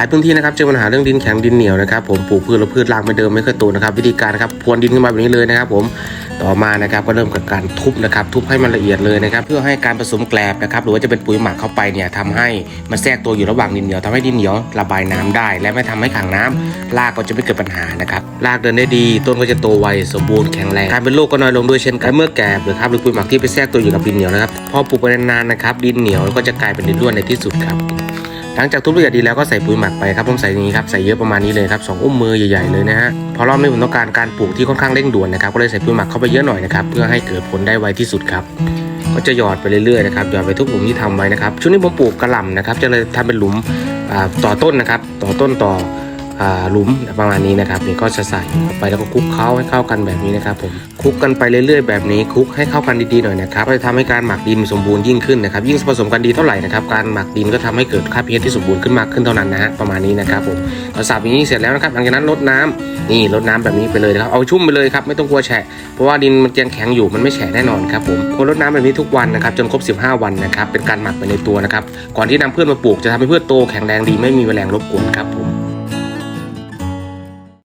ลายพื้นที่นะครับเจอปัญหาเรื่องดินแข็งดินเหนียวนะครับ ผมปลูกพืชแล้วพืชรากไม่เดิมไม่เคยโตนะครับ วิธีการนะครับพรวนดินขึ้นมาแบบนี้เลยนะครับ ผมต่อมานะครับก็เริ่มกับการทุบนะครับ ทุบให้มันละเอียดเลยนะครับ เพื่อให้การผสมแกลบนะครับ หรือว่าจะเป็นปุ๋ยหมักเข้าไปเนี่ยทำให้มันแทรกตัวอยู่ระหว่างดินเหนียวทำให้ดินเหนียวระบายน้ำได้ และไม่ทำให้ขังน้ำรากก็จะไม่เกิดปัญหานะครับรากเดินได้ดี ต้นก็จะโตไวสมบูรณ์แข็งแรงการเป็นโรคก็น้อยลงด้วยเช่นกันเมื่อแกลบหรือครับหรือปุ๋ยหมักที่ไปแทรกตัวอยู่กับดินเหนียวนะครับพอปลูกไปนานๆนะครับดินเหนียวก็จะกลายเป็นดินร่วนในที่สุดครับ หลังจากทุบละเอียดดีแล้วก็ใส่ปุ๋ยหมักไปครับผมใส่นี้ครับใส่เยอะประมาณนี้เลยครับสองอุ้มมือใหญ่ๆเลยนะฮะพอรอบนี้ผมต้องการการปลูกที่ค่อนข้างเร่งด่วนนะครับก็เลยใส่ปุ๋ยหมักเข้าไปเยอะหน่อยนะครับเพื่อให้เกิดผลได้ไวที่สุดครับก็จะหยอดไปเรื่อยๆนะครับหยอดไปทุกหลุมที่ทำไว้นะครับช่วงนี้ผมปลูกกระหล่ำนะครับจะเลยทำเป็นหลุมต่อต้นนะครับต่อต้นต่อ หลุมประมาณนี้นะครับนี่ก็จะใส่ไปแล้วก็คลุกเคล้าให้เข้ากันแบบนี้นะครับผมคลุกกันไปเรื่อยๆแบบนี้คลุกให้เข้ากันดีๆหน่อยนะครับจะทำให้การหมักดินสมบูรณ์ยิ่งขึ้นนะครับยิ่งผสมกันดีเท่าไหร่นะครับการหมักดินก็ทำให้เกิดค่า pH ที่สมบูรณ์ขึ้นมากขึ้นเท่านั้นนะฮะประมาณนี้นะครับผมพอสับอย่างนี้เสร็จแล้วนะครับหลังจากนั้นรดน้ำนี่รดน้ำแบบนี้ไปเลยนะครับเอาชุ่มไปเลยครับไม่ต้องกลัวแฉะเพราะว่าดินมันยังแข็งอยู่มันไม่แฉะแน่นอนครับผมควรรดน้ำแบบนี้ทุกวันนะครับจนครบ 15 วันนะครับเป็นการหมักไปในตัวนะครับก่อนที่นำพืชมาปลูกจะทำให้พืชโตแข็งแรงดีไม่มีแมลงรบกวนครับผม